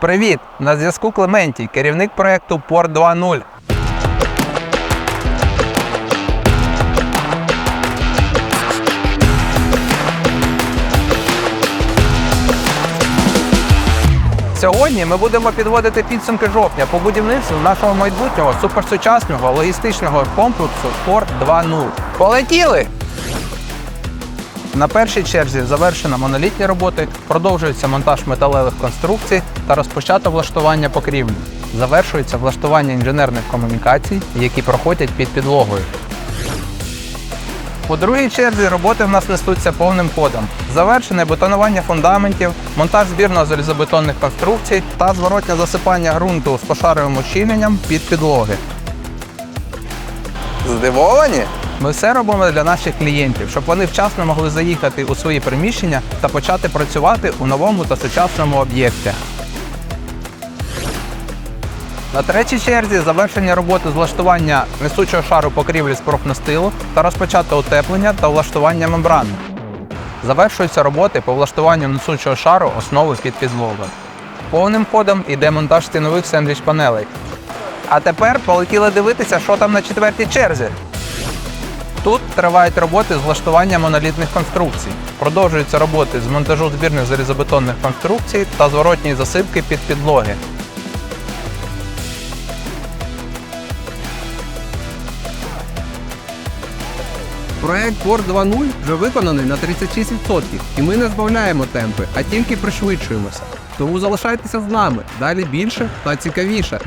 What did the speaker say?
Привіт! На зв'язку Клементій, керівник проєкту Порт 2.0. Сьогодні ми будемо підводити підсумки жовтня по будівництву нашого майбутнього суперсучасного логістичного комплексу Порт 2.0. Полетіли! На першій черзі завершено монолітні роботи, продовжується монтаж металевих конструкцій та розпочато влаштування покрівлі. Завершується влаштування інженерних комунікацій, які проходять під підлогою. У другій черзі роботи в нас несуться повним ходом. Завершене бетонування фундаментів, монтаж збірно-залізобетонних конструкцій та зворотнє засипання ґрунту з пошаровим ущільненням під підлоги. Здивовані? Ми все робимо для наших клієнтів, щоб вони вчасно могли заїхати у свої приміщення та почати працювати у новому та сучасному об'єкті. На третій черзі завершення роботи з влаштування несучого шару покрівлі з профнастилу та розпочато утеплення та влаштування мембрани. Завершуються роботи по влаштуванню несучого шару основи під підлогою. Повним ходом йде монтаж стінових сендвіч панелей. А тепер полетіли дивитися, що там на четвертій черзі. Тут тривають роботи з влаштування монолітних конструкцій. Продовжуються роботи з монтажу збірних залізобетонних конструкцій та зворотньої засипки під підлоги. Проект Порт 2.0 вже виконаний на 36%, і ми не збавляємо темпи, а тільки пришвидшуємося. Тому залишайтеся з нами, далі більше та цікавіше.